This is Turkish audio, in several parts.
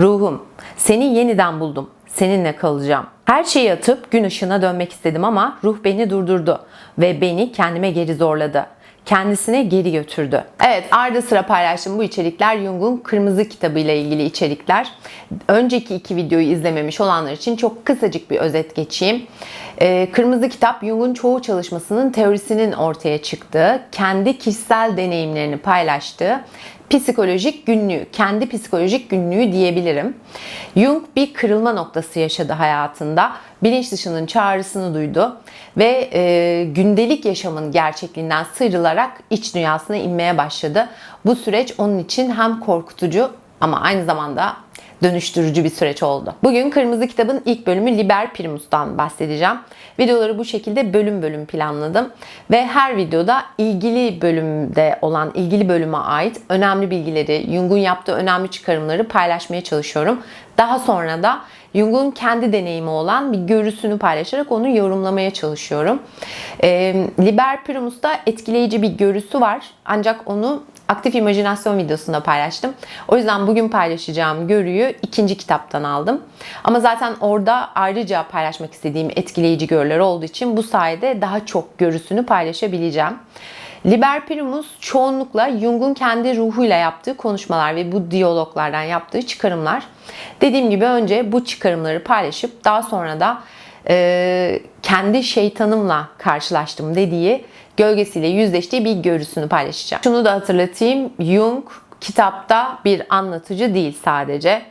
Ruhum, seni yeniden buldum. Seninle kalacağım. Her şeyi atıp gün ışığına dönmek istedim ama ruh beni durdurdu ve beni kendime geri zorladı. Kendisine geri götürdü. Evet ardı sıra paylaştığım bu içerikler Jung'un Kırmızı kitabı ile ilgili içerikler. Önceki iki videoyu izlememiş olanlar için çok kısacık bir özet geçeyim. Ee, Kırmızı kitap Jung'un çoğu çalışmasının teorisinin ortaya çıktığı, kendi kişisel deneyimlerini paylaştığı psikolojik günlüğü, kendi psikolojik günlüğü diyebilirim. Jung bir kırılma noktası yaşadı hayatında. Bilinç dışının çağrısını duydu ve e, gündelik yaşamın gerçekliğinden sıyrılarak iç dünyasına inmeye başladı. Bu süreç onun için hem korkutucu ama aynı zamanda dönüştürücü bir süreç oldu. Bugün Kırmızı Kitabın ilk bölümü Liber Primus'tan bahsedeceğim. Videoları bu şekilde bölüm bölüm planladım ve her videoda ilgili bölümde olan ilgili bölüme ait önemli bilgileri, Jung'un yaptığı önemli çıkarımları paylaşmaya çalışıyorum. Daha sonra da Jung'un kendi deneyimi olan bir görüsünü paylaşarak onu yorumlamaya çalışıyorum. E, Liber Primus'ta etkileyici bir görüsü var ancak onu aktif imajinasyon videosunda paylaştım. O yüzden bugün paylaşacağım görüyü ikinci kitaptan aldım. Ama zaten orada ayrıca paylaşmak istediğim etkileyici görüler olduğu için bu sayede daha çok görüsünü paylaşabileceğim. Liber Primus çoğunlukla Jung'un kendi ruhuyla yaptığı konuşmalar ve bu diyaloglardan yaptığı çıkarımlar. Dediğim gibi önce bu çıkarımları paylaşıp daha sonra da e, kendi şeytanımla karşılaştım dediği gölgesiyle yüzleştiği bir görüsünü paylaşacağım. Şunu da hatırlatayım. Jung kitapta bir anlatıcı değil sadece.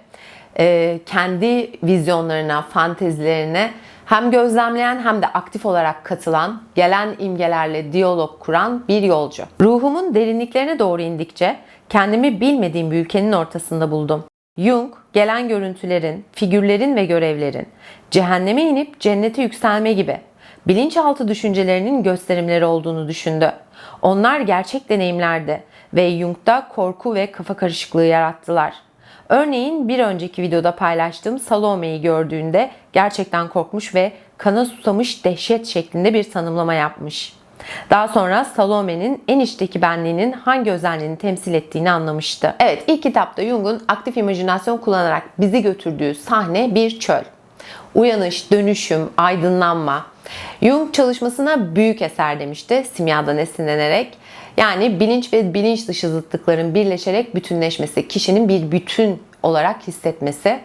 E, kendi vizyonlarına, fantezilerine hem gözlemleyen hem de aktif olarak katılan, gelen imgelerle diyalog kuran bir yolcu. Ruhumun derinliklerine doğru indikçe kendimi bilmediğim bir ülkenin ortasında buldum. Jung, gelen görüntülerin, figürlerin ve görevlerin cehenneme inip cennete yükselme gibi bilinçaltı düşüncelerinin gösterimleri olduğunu düşündü. Onlar gerçek deneyimlerdi ve Jung'da korku ve kafa karışıklığı yarattılar. Örneğin bir önceki videoda paylaştığım Salome'yi gördüğünde gerçekten korkmuş ve kana susamış dehşet şeklinde bir tanımlama yapmış. Daha sonra Salome'nin en içteki benliğinin hangi özelliğini temsil ettiğini anlamıştı. Evet ilk kitapta Jung'un aktif imajinasyon kullanarak bizi götürdüğü sahne bir çöl. Uyanış, dönüşüm, aydınlanma. Jung çalışmasına büyük eser demişti simyadan esinlenerek. Yani bilinç ve bilinç dışı zıtlıkların birleşerek bütünleşmesi, kişinin bir bütün olarak hissetmesi.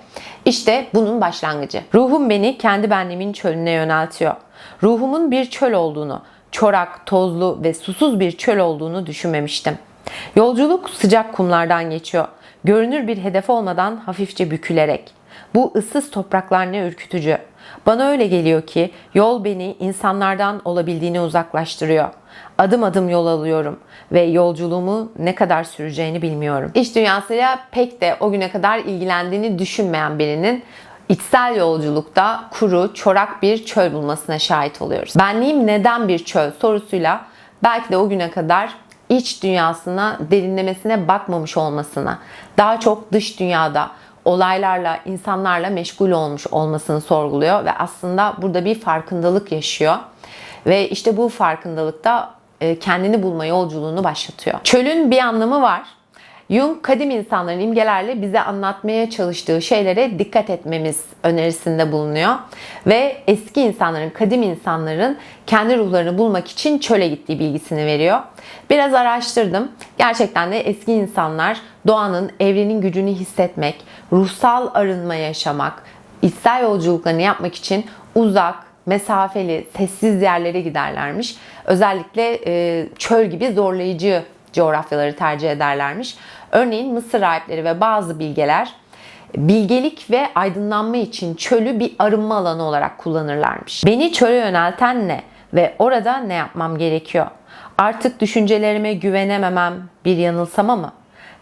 İşte bunun başlangıcı. Ruhum beni kendi benliğimin çölüne yöneltiyor. Ruhumun bir çöl olduğunu, çorak, tozlu ve susuz bir çöl olduğunu düşünmemiştim. Yolculuk sıcak kumlardan geçiyor. Görünür bir hedef olmadan hafifçe bükülerek. Bu ıssız topraklar ne ürkütücü. Bana öyle geliyor ki yol beni insanlardan olabildiğine uzaklaştırıyor. Adım adım yol alıyorum ve yolculuğumu ne kadar süreceğini bilmiyorum. İş dünyasıyla pek de o güne kadar ilgilendiğini düşünmeyen birinin içsel yolculukta kuru, çorak bir çöl bulmasına şahit oluyoruz. Benliğim neden bir çöl sorusuyla belki de o güne kadar iç dünyasına derinlemesine bakmamış olmasına, daha çok dış dünyada olaylarla, insanlarla meşgul olmuş olmasını sorguluyor ve aslında burada bir farkındalık yaşıyor. Ve işte bu farkındalıkta e, kendini bulma yolculuğunu başlatıyor. Çölün bir anlamı var. Jung kadim insanların imgelerle bize anlatmaya çalıştığı şeylere dikkat etmemiz önerisinde bulunuyor. Ve eski insanların, kadim insanların kendi ruhlarını bulmak için çöle gittiği bilgisini veriyor. Biraz araştırdım. Gerçekten de eski insanlar doğanın, evrenin gücünü hissetmek, ruhsal arınma yaşamak, içsel yolculuklarını yapmak için uzak, mesafeli, sessiz yerlere giderlermiş. Özellikle çöl gibi zorlayıcı coğrafyaları tercih ederlermiş. Örneğin Mısır rahipleri ve bazı bilgeler bilgelik ve aydınlanma için çölü bir arınma alanı olarak kullanırlarmış. Beni çöle yönelten ne ve orada ne yapmam gerekiyor? Artık düşüncelerime güvenememem bir yanılsama mı?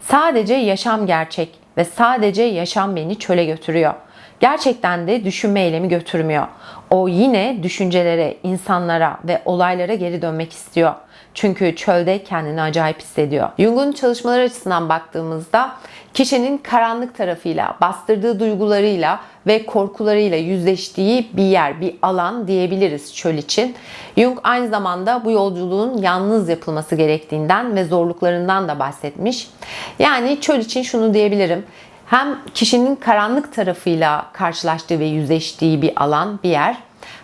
Sadece yaşam gerçek ve sadece yaşam beni çöle götürüyor. Gerçekten de düşünme eylemi götürmüyor. O yine düşüncelere, insanlara ve olaylara geri dönmek istiyor. Çünkü çölde kendini acayip hissediyor. Jung'un çalışmaları açısından baktığımızda kişinin karanlık tarafıyla, bastırdığı duygularıyla ve korkularıyla yüzleştiği bir yer, bir alan diyebiliriz çöl için. Jung aynı zamanda bu yolculuğun yalnız yapılması gerektiğinden ve zorluklarından da bahsetmiş. Yani çöl için şunu diyebilirim. hem kişinin karanlık tarafıyla karşılaştığı ve yüzleştiği bir alan, bir yer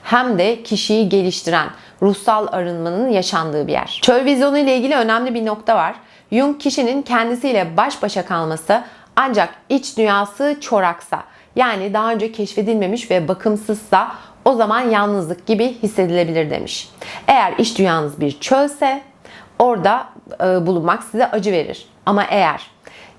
hem de kişiyi geliştiren, ruhsal arınmanın yaşandığı bir yer. Çöl vizyonu ile ilgili önemli bir nokta var. Jung kişinin kendisiyle baş başa kalması ancak iç dünyası çoraksa yani daha önce keşfedilmemiş ve bakımsızsa o zaman yalnızlık gibi hissedilebilir demiş. Eğer iç dünyanız bir çölse orada e, bulunmak size acı verir. Ama eğer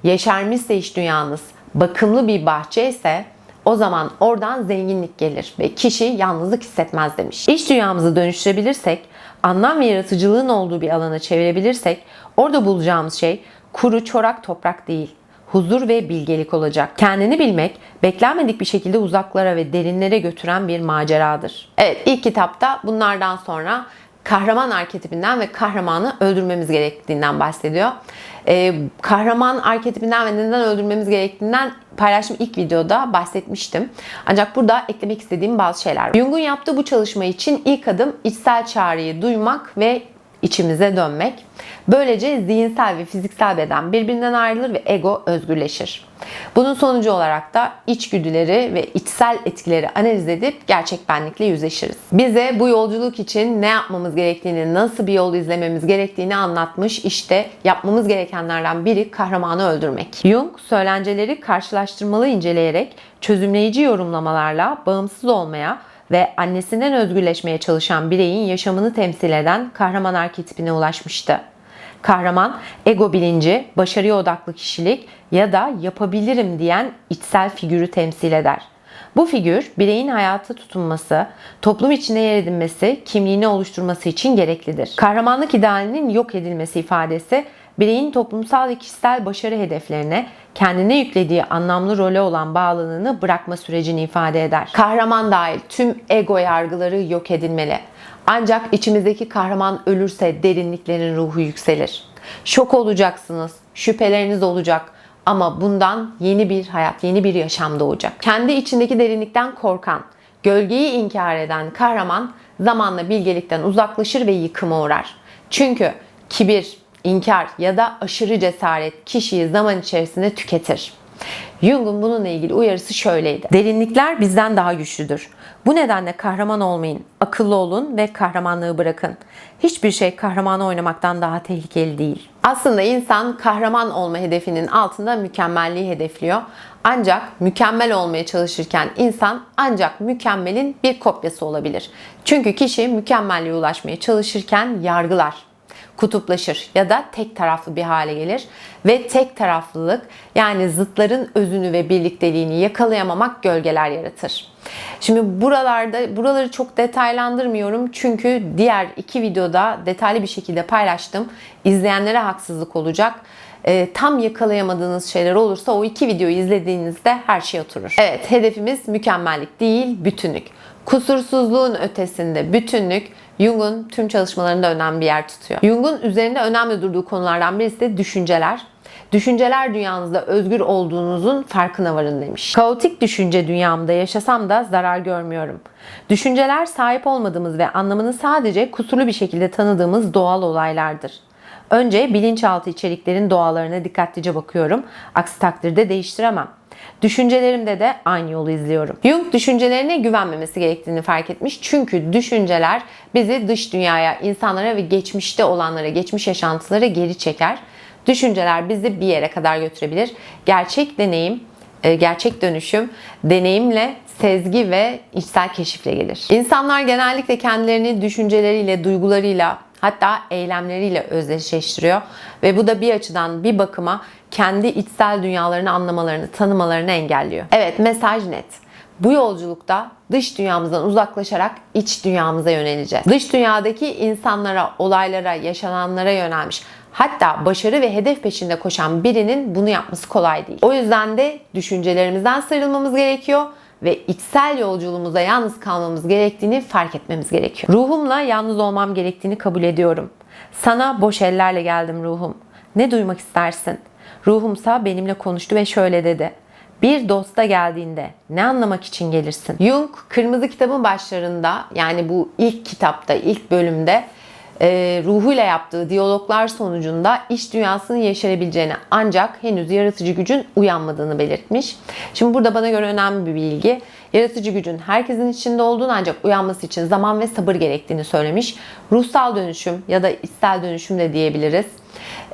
yeşermişse iç dünyanız bakımlı bir bahçe ise o zaman oradan zenginlik gelir ve kişi yalnızlık hissetmez demiş. İç dünyamızı dönüştürebilirsek, anlam ve yaratıcılığın olduğu bir alana çevirebilirsek orada bulacağımız şey kuru çorak toprak değil, huzur ve bilgelik olacak. Kendini bilmek, beklenmedik bir şekilde uzaklara ve derinlere götüren bir maceradır. Evet, ilk kitapta bunlardan sonra kahraman arketipinden ve kahramanı öldürmemiz gerektiğinden bahsediyor. Ee, kahraman arketipinden ve neden öldürmemiz gerektiğinden paylaştığım ilk videoda bahsetmiştim. Ancak burada eklemek istediğim bazı şeyler var. Jung'un yaptığı bu çalışma için ilk adım içsel çağrıyı duymak ve içimize dönmek. Böylece zihinsel ve fiziksel beden birbirinden ayrılır ve ego özgürleşir. Bunun sonucu olarak da içgüdüleri ve içsel etkileri analiz edip gerçek benlikle yüzleşiriz. Bize bu yolculuk için ne yapmamız gerektiğini, nasıl bir yol izlememiz gerektiğini anlatmış. İşte yapmamız gerekenlerden biri kahramanı öldürmek. Jung söylenceleri karşılaştırmalı inceleyerek çözümleyici yorumlamalarla bağımsız olmaya ve annesinden özgürleşmeye çalışan bireyin yaşamını temsil eden kahraman arketipine ulaşmıştı. Kahraman, ego bilinci, başarıya odaklı kişilik ya da yapabilirim diyen içsel figürü temsil eder. Bu figür bireyin hayata tutunması, toplum içinde yer edinmesi, kimliğini oluşturması için gereklidir. Kahramanlık idealinin yok edilmesi ifadesi bireyin toplumsal ve kişisel başarı hedeflerine kendine yüklediği anlamlı role olan bağlılığını bırakma sürecini ifade eder. Kahraman dahil tüm ego yargıları yok edilmeli. Ancak içimizdeki kahraman ölürse derinliklerin ruhu yükselir. Şok olacaksınız, şüpheleriniz olacak ama bundan yeni bir hayat, yeni bir yaşam doğacak. Kendi içindeki derinlikten korkan, gölgeyi inkar eden kahraman zamanla bilgelikten uzaklaşır ve yıkıma uğrar. Çünkü kibir, inkar ya da aşırı cesaret kişiyi zaman içerisinde tüketir. Jung'un bununla ilgili uyarısı şöyleydi. Derinlikler bizden daha güçlüdür. Bu nedenle kahraman olmayın, akıllı olun ve kahramanlığı bırakın. Hiçbir şey kahramanı oynamaktan daha tehlikeli değil. Aslında insan kahraman olma hedefinin altında mükemmelliği hedefliyor. Ancak mükemmel olmaya çalışırken insan ancak mükemmelin bir kopyası olabilir. Çünkü kişi mükemmelliğe ulaşmaya çalışırken yargılar, kutuplaşır ya da tek taraflı bir hale gelir ve tek taraflılık yani zıtların özünü ve birlikteliğini yakalayamamak gölgeler yaratır. Şimdi buralarda buraları çok detaylandırmıyorum çünkü diğer iki videoda detaylı bir şekilde paylaştım. İzleyenlere haksızlık olacak. E, tam yakalayamadığınız şeyler olursa o iki videoyu izlediğinizde her şey oturur. Evet hedefimiz mükemmellik değil bütünlük. Kusursuzluğun ötesinde bütünlük Jung'un tüm çalışmalarında önemli bir yer tutuyor. Jung'un üzerinde önemli durduğu konulardan birisi de düşünceler. Düşünceler dünyanızda özgür olduğunuzun farkına varın demiş. Kaotik düşünce dünyamda yaşasam da zarar görmüyorum. Düşünceler sahip olmadığımız ve anlamını sadece kusurlu bir şekilde tanıdığımız doğal olaylardır. Önce bilinçaltı içeriklerin doğalarına dikkatlice bakıyorum. Aksi takdirde değiştiremem. Düşüncelerimde de aynı yolu izliyorum. Jung düşüncelerine güvenmemesi gerektiğini fark etmiş. Çünkü düşünceler bizi dış dünyaya, insanlara ve geçmişte olanlara, geçmiş yaşantılara geri çeker. Düşünceler bizi bir yere kadar götürebilir. Gerçek deneyim, e, gerçek dönüşüm deneyimle, sezgi ve içsel keşifle gelir. İnsanlar genellikle kendilerini düşünceleriyle, duygularıyla, hatta eylemleriyle özdeşleştiriyor ve bu da bir açıdan bir bakıma kendi içsel dünyalarını anlamalarını, tanımalarını engelliyor. Evet, mesaj net. Bu yolculukta dış dünyamızdan uzaklaşarak iç dünyamıza yöneleceğiz. Dış dünyadaki insanlara, olaylara, yaşananlara yönelmiş Hatta başarı ve hedef peşinde koşan birinin bunu yapması kolay değil. O yüzden de düşüncelerimizden sıyrılmamız gerekiyor ve içsel yolculuğumuza yalnız kalmamız gerektiğini fark etmemiz gerekiyor. Ruhumla yalnız olmam gerektiğini kabul ediyorum. Sana boş ellerle geldim ruhum. Ne duymak istersin? Ruhumsa benimle konuştu ve şöyle dedi. Bir dosta geldiğinde ne anlamak için gelirsin? Jung Kırmızı Kitabın başlarında yani bu ilk kitapta, ilk bölümde e, ruhuyla yaptığı diyaloglar sonucunda iç dünyasını yeşerebileceğini ancak henüz yaratıcı gücün uyanmadığını belirtmiş. Şimdi burada bana göre önemli bir bilgi. Yaratıcı gücün herkesin içinde olduğunu ancak uyanması için zaman ve sabır gerektiğini söylemiş. Ruhsal dönüşüm ya da içsel dönüşüm de diyebiliriz.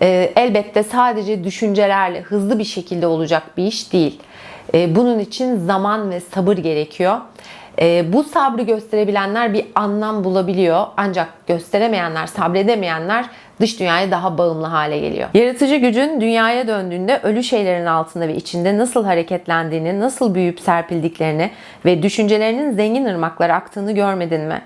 E, elbette sadece düşüncelerle hızlı bir şekilde olacak bir iş değil. E, bunun için zaman ve sabır gerekiyor. E, bu sabrı gösterebilenler bir anlam bulabiliyor. Ancak gösteremeyenler, sabredemeyenler dış dünyaya daha bağımlı hale geliyor. Yaratıcı gücün dünyaya döndüğünde ölü şeylerin altında ve içinde nasıl hareketlendiğini, nasıl büyüyüp serpildiklerini ve düşüncelerinin zengin ırmaklara aktığını görmedin mi?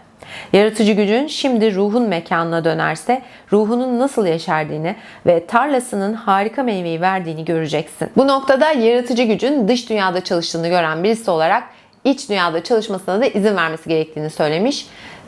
Yaratıcı gücün şimdi ruhun mekanına dönerse ruhunun nasıl yeşerdiğini ve tarlasının harika meyveyi verdiğini göreceksin. Bu noktada yaratıcı gücün dış dünyada çalıştığını gören birisi olarak iç dünyada çalışmasına da izin vermesi gerektiğini söylemiş.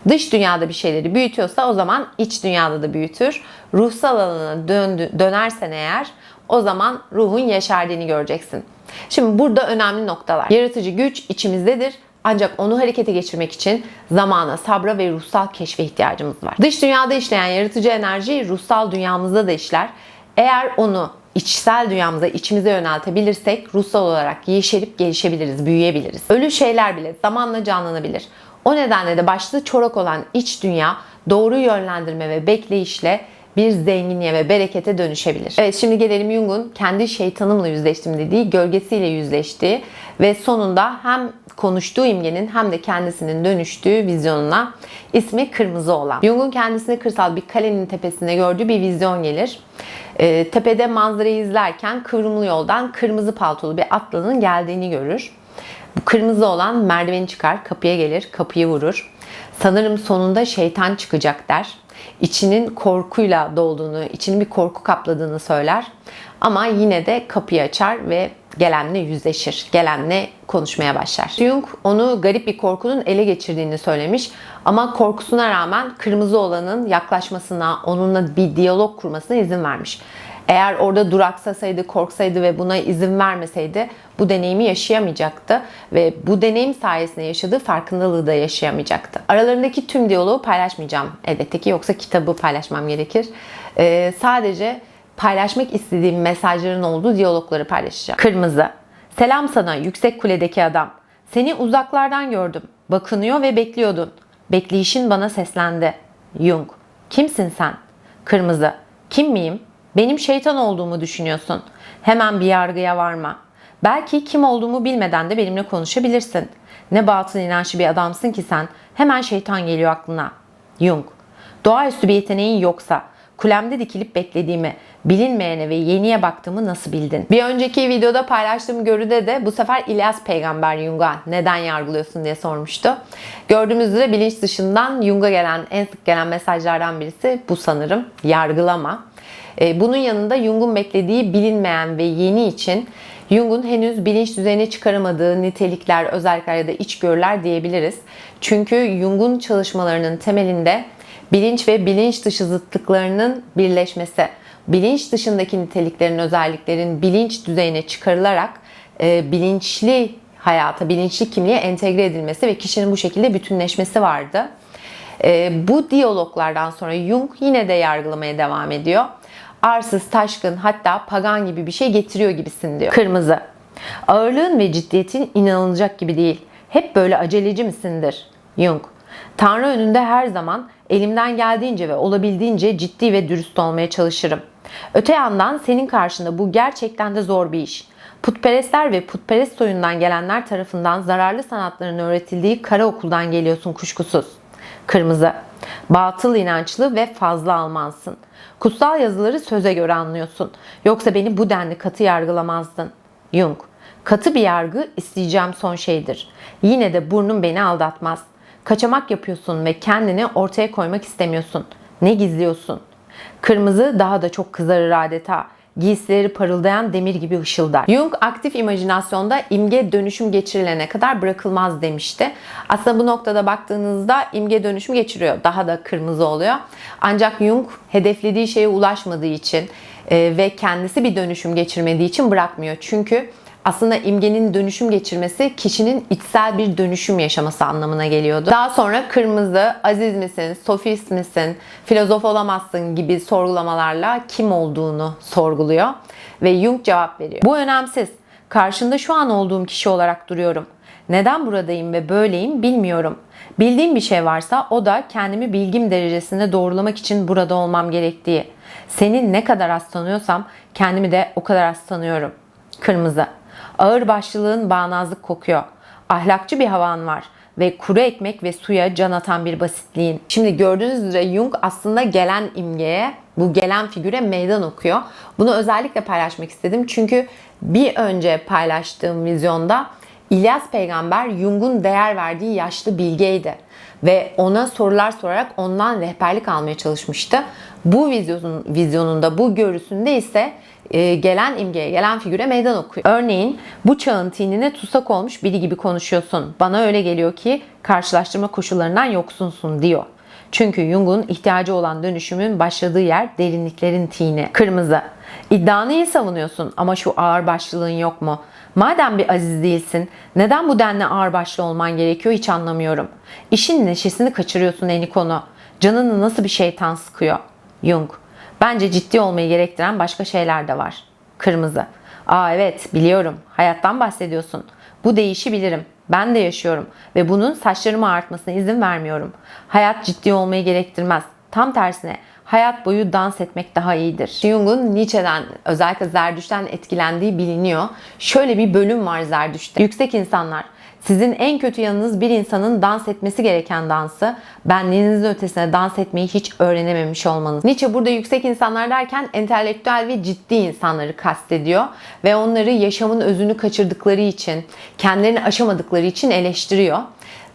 Dış dünyada bir şeyleri büyütüyorsa o zaman iç dünyada da büyütür. Ruhsal alana döndü, dönersen eğer o zaman ruhun yeşerdiğini göreceksin. Şimdi burada önemli noktalar. Yaratıcı güç içimizdedir. Ancak onu harekete geçirmek için zamana, sabra ve ruhsal keşfe ihtiyacımız var. Dış dünyada işleyen yaratıcı enerji ruhsal dünyamızda da işler. Eğer onu içsel dünyamıza, içimize yöneltebilirsek ruhsal olarak yeşerip gelişebiliriz, büyüyebiliriz. Ölü şeyler bile zamanla canlanabilir. O nedenle de başta çorak olan iç dünya doğru yönlendirme ve bekleyişle bir zenginliğe ve berekete dönüşebilir. Evet şimdi gelelim Jung'un kendi şeytanımla yüzleştim dediği, gölgesiyle yüzleştiği ve sonunda hem konuştuğu imgenin hem de kendisinin dönüştüğü vizyonuna ismi kırmızı olan. Jung'un kendisini kırsal bir kalenin tepesinde gördüğü bir vizyon gelir. E, tepede manzarayı izlerken kıvrımlı yoldan kırmızı paltolu bir atlının geldiğini görür. Bu kırmızı olan merdiveni çıkar, kapıya gelir, kapıyı vurur. Sanırım sonunda şeytan çıkacak der. İçinin korkuyla dolduğunu, içinin bir korku kapladığını söyler. Ama yine de kapıyı açar ve gelenle yüzleşir. Gelenle konuşmaya başlar. Jung onu garip bir korkunun ele geçirdiğini söylemiş. Ama korkusuna rağmen kırmızı olanın yaklaşmasına, onunla bir diyalog kurmasına izin vermiş. Eğer orada duraksasaydı, korksaydı ve buna izin vermeseydi bu deneyimi yaşayamayacaktı ve bu deneyim sayesinde yaşadığı farkındalığı da yaşayamayacaktı. Aralarındaki tüm diyaloğu paylaşmayacağım elbette ki yoksa kitabı paylaşmam gerekir. Ee, sadece paylaşmak istediğim mesajların olduğu diyalogları paylaşacağım. Kırmızı. Selam sana yüksek kuledeki adam. Seni uzaklardan gördüm. Bakınıyor ve bekliyordun. Bekleyişin bana seslendi. Jung. Kimsin sen? Kırmızı. Kim miyim? Benim şeytan olduğumu düşünüyorsun. Hemen bir yargıya varma. Belki kim olduğumu bilmeden de benimle konuşabilirsin. Ne batıl inançlı bir adamsın ki sen. Hemen şeytan geliyor aklına. Jung. Doğaüstü bir yeteneğin yoksa, kulemde dikilip beklediğimi, bilinmeyene ve yeniye baktığımı nasıl bildin? Bir önceki videoda paylaştığım görüde de bu sefer İlyas peygamber Jung'a neden yargılıyorsun diye sormuştu. Gördüğümüz üzere bilinç dışından Jung'a gelen en sık gelen mesajlardan birisi bu sanırım. Yargılama. E, bunun yanında Jung'un beklediği bilinmeyen ve yeni için Jung'un henüz bilinç düzeyine çıkaramadığı nitelikler, özellikler ya da içgörüler diyebiliriz. Çünkü Jung'un çalışmalarının temelinde bilinç ve bilinç dışı zıtlıklarının birleşmesi, bilinç dışındaki niteliklerin, özelliklerin bilinç düzeyine çıkarılarak e, bilinçli hayata, bilinçli kimliğe entegre edilmesi ve kişinin bu şekilde bütünleşmesi vardı. E, bu diyaloglardan sonra Jung yine de yargılamaya devam ediyor arsız, taşkın hatta pagan gibi bir şey getiriyor gibisin diyor. Kırmızı. Ağırlığın ve ciddiyetin inanılacak gibi değil. Hep böyle aceleci misindir? Jung. Tanrı önünde her zaman elimden geldiğince ve olabildiğince ciddi ve dürüst olmaya çalışırım. Öte yandan senin karşında bu gerçekten de zor bir iş. Putperestler ve putperest soyundan gelenler tarafından zararlı sanatların öğretildiği kara okuldan geliyorsun kuşkusuz. Kırmızı. Batıl inançlı ve fazla Almansın. Kutsal yazıları söze göre anlıyorsun. Yoksa beni bu denli katı yargılamazdın. Jung. Katı bir yargı isteyeceğim son şeydir. Yine de burnum beni aldatmaz. Kaçamak yapıyorsun ve kendini ortaya koymak istemiyorsun. Ne gizliyorsun? Kırmızı daha da çok kızarır adeta giysileri parıldayan demir gibi ışıldar. Jung aktif imajinasyonda imge dönüşüm geçirilene kadar bırakılmaz demişti. Aslında bu noktada baktığınızda imge dönüşüm geçiriyor. Daha da kırmızı oluyor. Ancak Jung hedeflediği şeye ulaşmadığı için e, ve kendisi bir dönüşüm geçirmediği için bırakmıyor. Çünkü Aslında imgenin dönüşüm geçirmesi kişinin içsel bir dönüşüm yaşaması anlamına geliyordu. Daha sonra kırmızı, aziz misin, sofist misin, filozof olamazsın gibi sorgulamalarla kim olduğunu sorguluyor ve Jung cevap veriyor. Bu önemsiz. Karşında şu an olduğum kişi olarak duruyorum. Neden buradayım ve böyleyim bilmiyorum. Bildiğim bir şey varsa o da kendimi bilgim derecesinde doğrulamak için burada olmam gerektiği. Seni ne kadar az tanıyorsam kendimi de o kadar az tanıyorum. Kırmızı. Ağır başlılığın bağnazlık kokuyor. Ahlakçı bir havan var ve kuru ekmek ve suya can atan bir basitliğin. Şimdi gördüğünüz üzere Jung aslında gelen imgeye, bu gelen figüre meydan okuyor. Bunu özellikle paylaşmak istedim çünkü bir önce paylaştığım vizyonda İlyas peygamber Jung'un değer verdiği yaşlı bilgeydi ve ona sorular sorarak ondan rehberlik almaya çalışmıştı. Bu vizyonun, vizyonunda, bu görüsünde ise gelen imgeye, gelen figüre meydan okuyor. Örneğin bu çağın tinine tutsak olmuş biri gibi konuşuyorsun. Bana öyle geliyor ki karşılaştırma koşullarından yoksunsun diyor. Çünkü Jung'un ihtiyacı olan dönüşümün başladığı yer derinliklerin tini. Kırmızı. İddianı iyi savunuyorsun ama şu ağır başlılığın yok mu? Madem bir aziz değilsin, neden bu denli ağır başlı olman gerekiyor hiç anlamıyorum. İşin neşesini kaçırıyorsun eni konu. Canını nasıl bir şeytan sıkıyor? Jung. Bence ciddi olmayı gerektiren başka şeyler de var. Kırmızı. Aa evet biliyorum. Hayattan bahsediyorsun. Bu değişi bilirim. Ben de yaşıyorum ve bunun saçlarımı ağartmasına izin vermiyorum. Hayat ciddi olmayı gerektirmez. Tam tersine hayat boyu dans etmek daha iyidir. Jung'un Nietzsche'den özellikle Zerdüşt'ten etkilendiği biliniyor. Şöyle bir bölüm var Zerdüşt'te. Yüksek insanlar sizin en kötü yanınız bir insanın dans etmesi gereken dansı, benliğinizin ötesine dans etmeyi hiç öğrenememiş olmanız. Nietzsche burada yüksek insanlar derken entelektüel ve ciddi insanları kastediyor ve onları yaşamın özünü kaçırdıkları için, kendilerini aşamadıkları için eleştiriyor.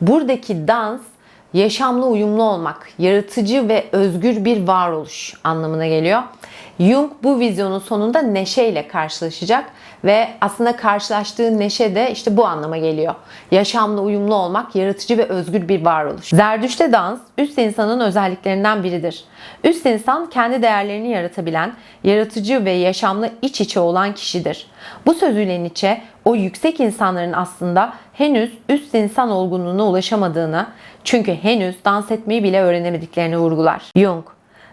Buradaki dans yaşamla uyumlu olmak, yaratıcı ve özgür bir varoluş anlamına geliyor. Jung bu vizyonun sonunda neşeyle karşılaşacak ve aslında karşılaştığı neşe de işte bu anlama geliyor. Yaşamla uyumlu olmak, yaratıcı ve özgür bir varoluş. Zerdüşt'te dans üst insanın özelliklerinden biridir. Üst insan kendi değerlerini yaratabilen, yaratıcı ve yaşamla iç içe olan kişidir. Bu sözüyle Nietzsche o yüksek insanların aslında henüz üst insan olgunluğuna ulaşamadığını, çünkü henüz dans etmeyi bile öğrenemediklerini vurgular. Jung,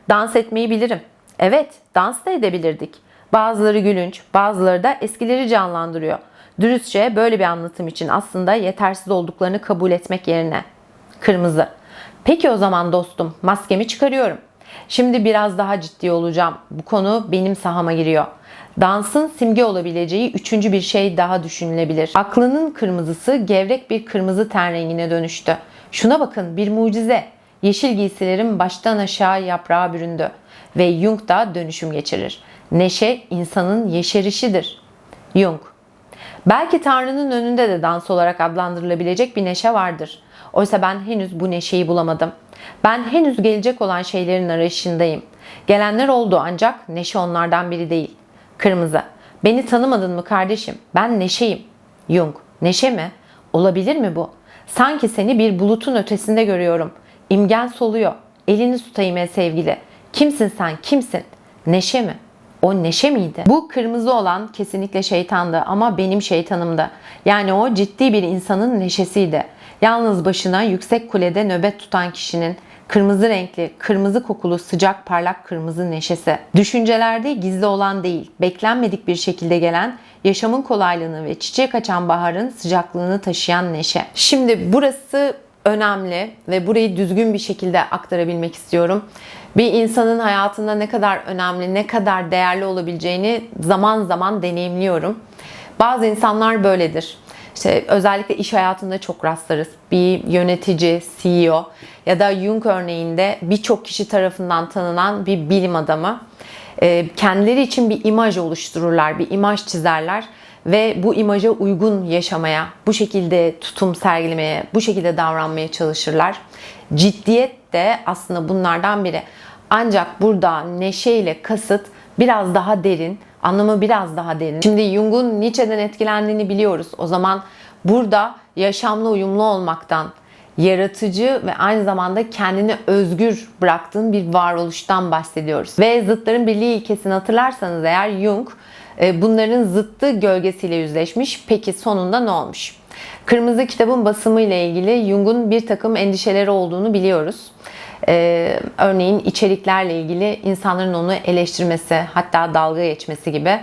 dans etmeyi bilirim. Evet, dans da edebilirdik. Bazıları gülünç, bazıları da eskileri canlandırıyor. Dürüstçe böyle bir anlatım için aslında yetersiz olduklarını kabul etmek yerine. Kırmızı. Peki o zaman dostum, maskemi çıkarıyorum. Şimdi biraz daha ciddi olacağım. Bu konu benim sahama giriyor. Dansın simge olabileceği üçüncü bir şey daha düşünülebilir. Aklının kırmızısı gevrek bir kırmızı ten rengine dönüştü. Şuna bakın bir mucize. Yeşil giysilerim baştan aşağı yaprağa büründü. Ve Jung da dönüşüm geçirir. Neşe insanın yeşerişidir. Jung Belki Tanrı'nın önünde de dans olarak adlandırılabilecek bir neşe vardır. Oysa ben henüz bu neşeyi bulamadım. Ben henüz gelecek olan şeylerin arayışındayım. Gelenler oldu ancak neşe onlardan biri değil. Kırmızı. Beni tanımadın mı kardeşim? Ben neşeyim. Jung. Neşe mi? Olabilir mi bu? Sanki seni bir bulutun ötesinde görüyorum. İmgen soluyor. Elini tutayım ey sevgili. Kimsin sen? Kimsin? Neşe mi? O neşe miydi? Bu kırmızı olan kesinlikle şeytandı ama benim şeytanımdı. Yani o ciddi bir insanın neşesiydi. Yalnız başına yüksek kulede nöbet tutan kişinin kırmızı renkli, kırmızı kokulu, sıcak parlak kırmızı neşesi. Düşüncelerde gizli olan değil, beklenmedik bir şekilde gelen, yaşamın kolaylığını ve çiçek açan baharın sıcaklığını taşıyan neşe. Şimdi burası önemli ve burayı düzgün bir şekilde aktarabilmek istiyorum. Bir insanın hayatında ne kadar önemli, ne kadar değerli olabileceğini zaman zaman deneyimliyorum. Bazı insanlar böyledir. İşte özellikle iş hayatında çok rastlarız. Bir yönetici, CEO ya da Jung örneğinde birçok kişi tarafından tanınan bir bilim adamı. Ee, kendileri için bir imaj oluştururlar, bir imaj çizerler ve bu imaja uygun yaşamaya, bu şekilde tutum sergilemeye, bu şekilde davranmaya çalışırlar. Ciddiyet de aslında bunlardan biri. Ancak burada neşeyle kasıt biraz daha derin, anlamı biraz daha derin. Şimdi Jung'un Nietzsche'den etkilendiğini biliyoruz. O zaman burada yaşamla uyumlu olmaktan, yaratıcı ve aynı zamanda kendini özgür bıraktığın bir varoluştan bahsediyoruz. Ve zıtların birliği ilkesini hatırlarsanız eğer Jung e, bunların zıttı gölgesiyle yüzleşmiş. Peki sonunda ne olmuş? Kırmızı kitabın basımı ile ilgili Jung'un bir takım endişeleri olduğunu biliyoruz. Ee, örneğin içeriklerle ilgili insanların onu eleştirmesi, hatta dalga geçmesi gibi.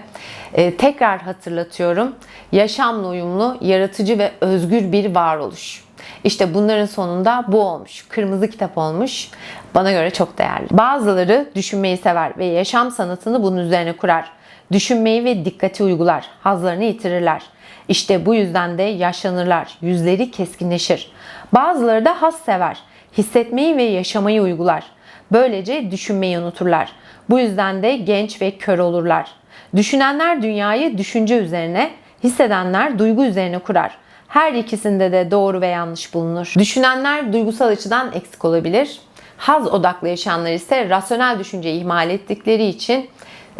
Ee, tekrar hatırlatıyorum. Yaşamla uyumlu, yaratıcı ve özgür bir varoluş. İşte bunların sonunda bu olmuş. Kırmızı kitap olmuş. Bana göre çok değerli. Bazıları düşünmeyi sever ve yaşam sanatını bunun üzerine kurar. Düşünmeyi ve dikkati uygular. Hazlarını yitirirler. İşte bu yüzden de yaşlanırlar. Yüzleri keskinleşir. Bazıları da haz sever. Hissetmeyi ve yaşamayı uygular. Böylece düşünmeyi unuturlar. Bu yüzden de genç ve kör olurlar. Düşünenler dünyayı düşünce üzerine, hissedenler duygu üzerine kurar. Her ikisinde de doğru ve yanlış bulunur. Düşünenler duygusal açıdan eksik olabilir. Haz odaklı yaşayanlar ise rasyonel düşünceyi ihmal ettikleri için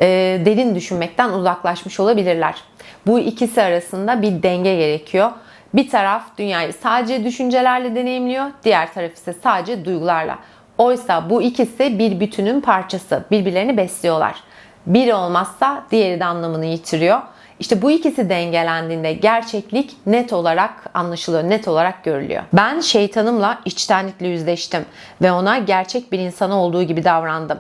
e, derin düşünmekten uzaklaşmış olabilirler. Bu ikisi arasında bir denge gerekiyor. Bir taraf dünyayı sadece düşüncelerle deneyimliyor, diğer taraf ise sadece duygularla. Oysa bu ikisi bir bütünün parçası, birbirlerini besliyorlar. Biri olmazsa diğeri de anlamını yitiriyor. İşte bu ikisi dengelendiğinde gerçeklik net olarak anlaşılıyor, net olarak görülüyor. Ben şeytanımla içtenlikle yüzleştim ve ona gerçek bir insan olduğu gibi davrandım.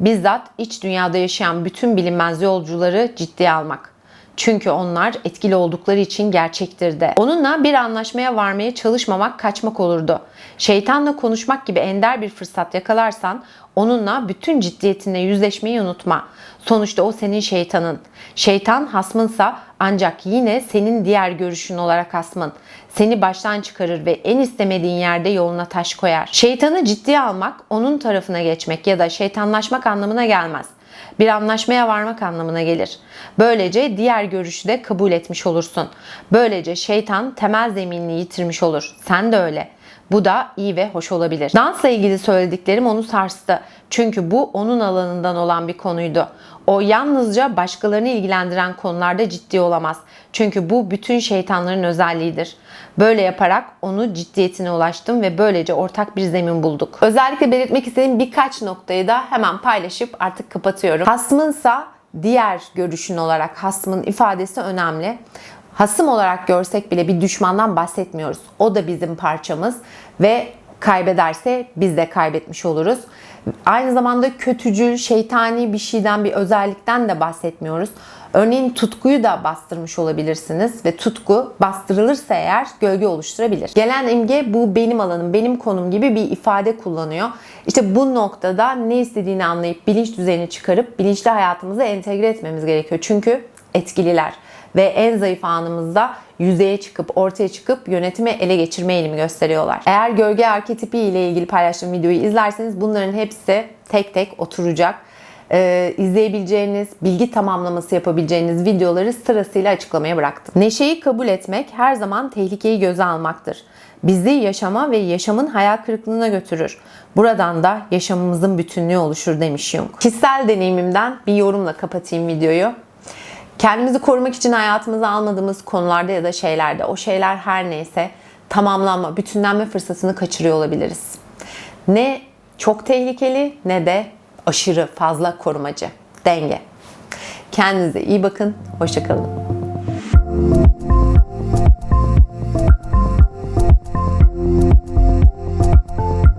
Bizzat iç dünyada yaşayan bütün bilinmez yolcuları ciddiye almak. Çünkü onlar etkili oldukları için gerçektir de. Onunla bir anlaşmaya varmaya çalışmamak kaçmak olurdu. Şeytanla konuşmak gibi ender bir fırsat yakalarsan onunla bütün ciddiyetinle yüzleşmeyi unutma. Sonuçta o senin şeytanın. Şeytan hasmınsa ancak yine senin diğer görüşün olarak hasmın. Seni baştan çıkarır ve en istemediğin yerde yoluna taş koyar. Şeytanı ciddiye almak, onun tarafına geçmek ya da şeytanlaşmak anlamına gelmez bir anlaşmaya varmak anlamına gelir. Böylece diğer görüşü de kabul etmiş olursun. Böylece şeytan temel zeminini yitirmiş olur. Sen de öyle. Bu da iyi ve hoş olabilir. Dansla ilgili söylediklerim onu sarstı. Çünkü bu onun alanından olan bir konuydu. O yalnızca başkalarını ilgilendiren konularda ciddi olamaz. Çünkü bu bütün şeytanların özelliğidir. Böyle yaparak onu ciddiyetine ulaştım ve böylece ortak bir zemin bulduk. Özellikle belirtmek istediğim birkaç noktayı da hemen paylaşıp artık kapatıyorum. Hasmınsa diğer görüşün olarak hasmın ifadesi önemli. Hasım olarak görsek bile bir düşmandan bahsetmiyoruz. O da bizim parçamız ve kaybederse biz de kaybetmiş oluruz. Aynı zamanda kötücül, şeytani bir şeyden, bir özellikten de bahsetmiyoruz. Örneğin tutkuyu da bastırmış olabilirsiniz ve tutku bastırılırsa eğer gölge oluşturabilir. Gelen imge bu benim alanım, benim konum gibi bir ifade kullanıyor. İşte bu noktada ne istediğini anlayıp bilinç düzeyini çıkarıp bilinçli hayatımıza entegre etmemiz gerekiyor. Çünkü etkililer ve en zayıf anımızda yüzeye çıkıp ortaya çıkıp yönetimi ele geçirme eğilimi gösteriyorlar. Eğer gölge arketipi ile ilgili paylaştığım videoyu izlerseniz bunların hepsi tek tek oturacak. Ee, izleyebileceğiniz, bilgi tamamlaması yapabileceğiniz videoları sırasıyla açıklamaya bıraktım. Neşeyi kabul etmek her zaman tehlikeyi göze almaktır. Bizi yaşama ve yaşamın hayal kırıklığına götürür. Buradan da yaşamımızın bütünlüğü oluşur demiş Jung. Kişisel deneyimimden bir yorumla kapatayım videoyu. Kendimizi korumak için hayatımıza almadığımız konularda ya da şeylerde o şeyler her neyse tamamlanma, bütünlenme fırsatını kaçırıyor olabiliriz. Ne çok tehlikeli ne de aşırı fazla korumacı. Denge. Kendinize iyi bakın. Hoşçakalın.